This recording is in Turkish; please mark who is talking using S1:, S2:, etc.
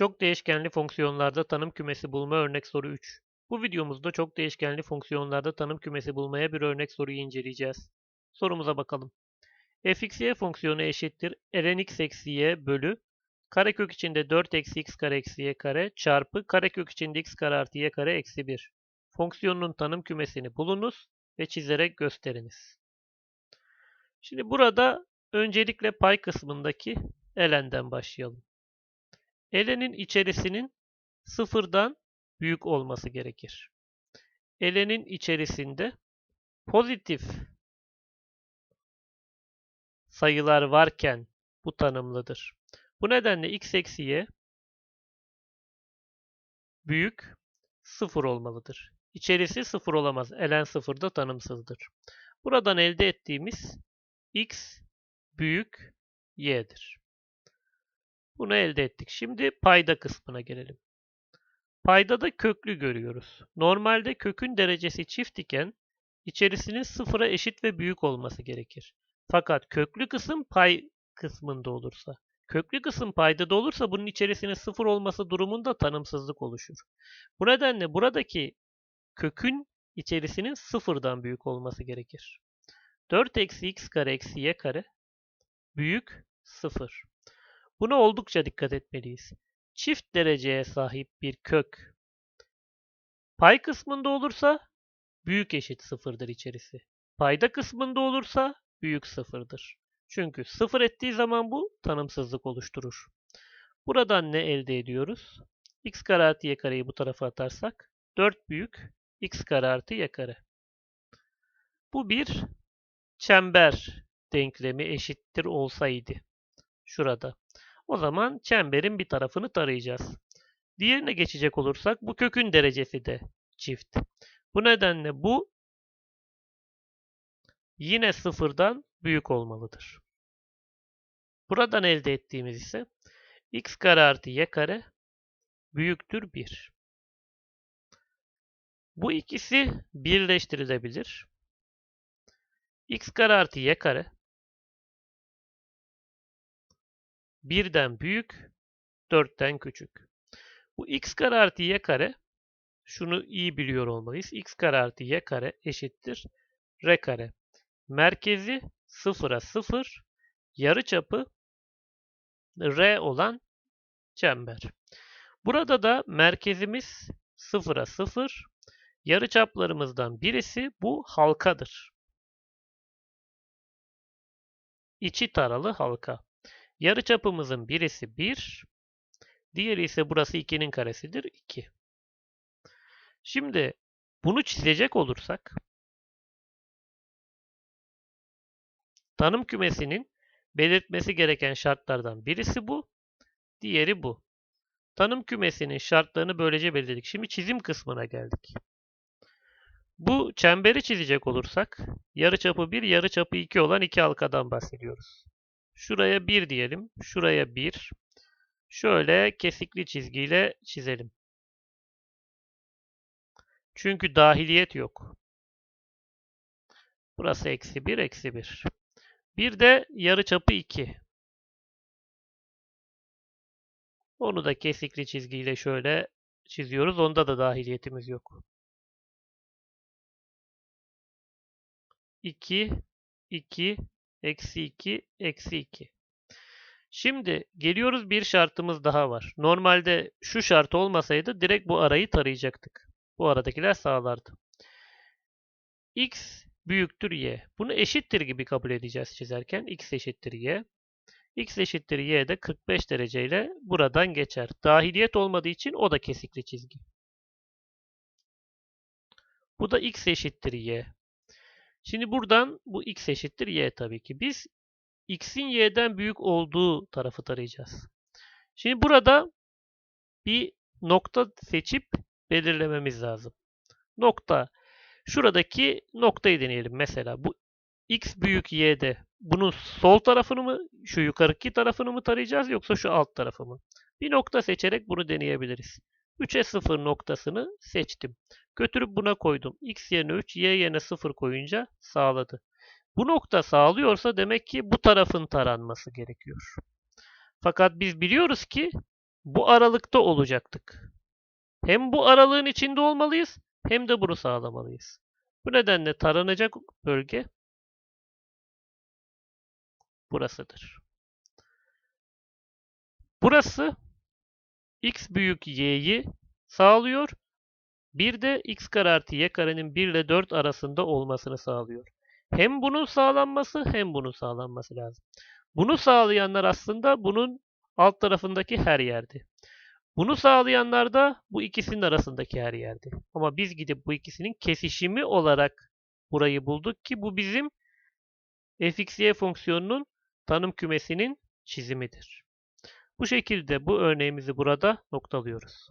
S1: Çok değişkenli fonksiyonlarda tanım kümesi bulma örnek soru 3. Bu videomuzda çok değişkenli fonksiyonlarda tanım kümesi bulmaya bir örnek soruyu inceleyeceğiz. Sorumuza bakalım. fxy fonksiyonu eşittir ln x eksi y bölü karekök içinde 4 eksi x kare eksi y kare çarpı karekök içinde x kare artı y kare eksi 1. Fonksiyonun tanım kümesini bulunuz ve çizerek gösteriniz. Şimdi burada öncelikle pay kısmındaki ln'den başlayalım. Elenin içerisinin sıfırdan büyük olması gerekir. Elenin içerisinde pozitif sayılar varken bu tanımlıdır. Bu nedenle x eksi y büyük sıfır olmalıdır. İçerisi sıfır olamaz. Elen sıfırda tanımsızdır. Buradan elde ettiğimiz x büyük y'dir. Bunu elde ettik. Şimdi payda kısmına gelelim. Payda da köklü görüyoruz. Normalde kökün derecesi çift iken içerisinin sıfıra eşit ve büyük olması gerekir. Fakat köklü kısım pay kısmında olursa, köklü kısım payda da olursa bunun içerisinin sıfır olması durumunda tanımsızlık oluşur. Bu nedenle buradaki kökün içerisinin sıfırdan büyük olması gerekir. 4 eksi x kare eksi y kare büyük sıfır. Buna oldukça dikkat etmeliyiz. Çift dereceye sahip bir kök pay kısmında olursa büyük eşit sıfırdır içerisi. Payda kısmında olursa büyük sıfırdır. Çünkü sıfır ettiği zaman bu tanımsızlık oluşturur. Buradan ne elde ediyoruz? x kare artı y kareyi bu tarafa atarsak 4 büyük x kare artı y kare. Bu bir çember denklemi eşittir olsaydı. Şurada. O zaman çemberin bir tarafını tarayacağız. Diğerine geçecek olursak bu kökün derecesi de çift. Bu nedenle bu yine sıfırdan büyük olmalıdır. Buradan elde ettiğimiz ise x kare artı y kare büyüktür 1. Bu ikisi birleştirilebilir. x kare artı y kare birden büyük, 4'ten küçük. Bu x kare artı y kare şunu iyi biliyor olmalıyız. x kare artı y kare eşittir r kare. Merkezi 0'a 0, yarıçapı r olan çember. Burada da merkezimiz 0'a 0, yarıçaplarımızdan birisi bu halkadır. İçi taralı halka. Yarıçapımızın birisi 1, diğeri ise burası 2'nin karesidir 2. Şimdi bunu çizecek olursak tanım kümesinin belirtmesi gereken şartlardan birisi bu, diğeri bu. Tanım kümesinin şartlarını böylece belirledik. Şimdi çizim kısmına geldik. Bu çemberi çizecek olursak yarıçapı 1, yarıçapı 2 olan iki halkadan bahsediyoruz. Şuraya 1 diyelim. Şuraya 1. Şöyle kesikli çizgiyle çizelim. Çünkü dahiliyet yok. Burası eksi 1, eksi 1. Bir de yarıçapı 2. Onu da kesikli çizgiyle şöyle çiziyoruz. Onda da dahiliyetimiz yok. 2, 2, Eksi 2, eksi 2. Şimdi geliyoruz bir şartımız daha var. Normalde şu şart olmasaydı direkt bu arayı tarayacaktık. Bu aradakiler sağlardı. x büyüktür y. Bunu eşittir gibi kabul edeceğiz çizerken. x eşittir y. x eşittir y de 45 dereceyle buradan geçer. Dahiliyet olmadığı için o da kesikli çizgi. Bu da x eşittir y. Şimdi buradan bu x eşittir y tabii ki. Biz x'in y'den büyük olduğu tarafı tarayacağız. Şimdi burada bir nokta seçip belirlememiz lazım. Nokta. Şuradaki noktayı deneyelim mesela. Bu x büyük y'de bunun sol tarafını mı, şu yukarıki tarafını mı tarayacağız yoksa şu alt tarafı mı? Bir nokta seçerek bunu deneyebiliriz. 3'e 0 noktasını seçtim. Götürüp buna koydum. X yerine 3, Y yerine 0 koyunca sağladı. Bu nokta sağlıyorsa demek ki bu tarafın taranması gerekiyor. Fakat biz biliyoruz ki bu aralıkta olacaktık. Hem bu aralığın içinde olmalıyız hem de bunu sağlamalıyız. Bu nedenle taranacak bölge burasıdır. Burası x büyük y'yi sağlıyor. Bir de x kare artı y karenin 1 ile 4 arasında olmasını sağlıyor. Hem bunun sağlanması hem bunun sağlanması lazım. Bunu sağlayanlar aslında bunun alt tarafındaki her yerdi. Bunu sağlayanlar da bu ikisinin arasındaki her yerdi. Ama biz gidip bu ikisinin kesişimi olarak burayı bulduk ki bu bizim fxy fonksiyonunun tanım kümesinin çizimidir. Bu şekilde bu örneğimizi burada noktalıyoruz.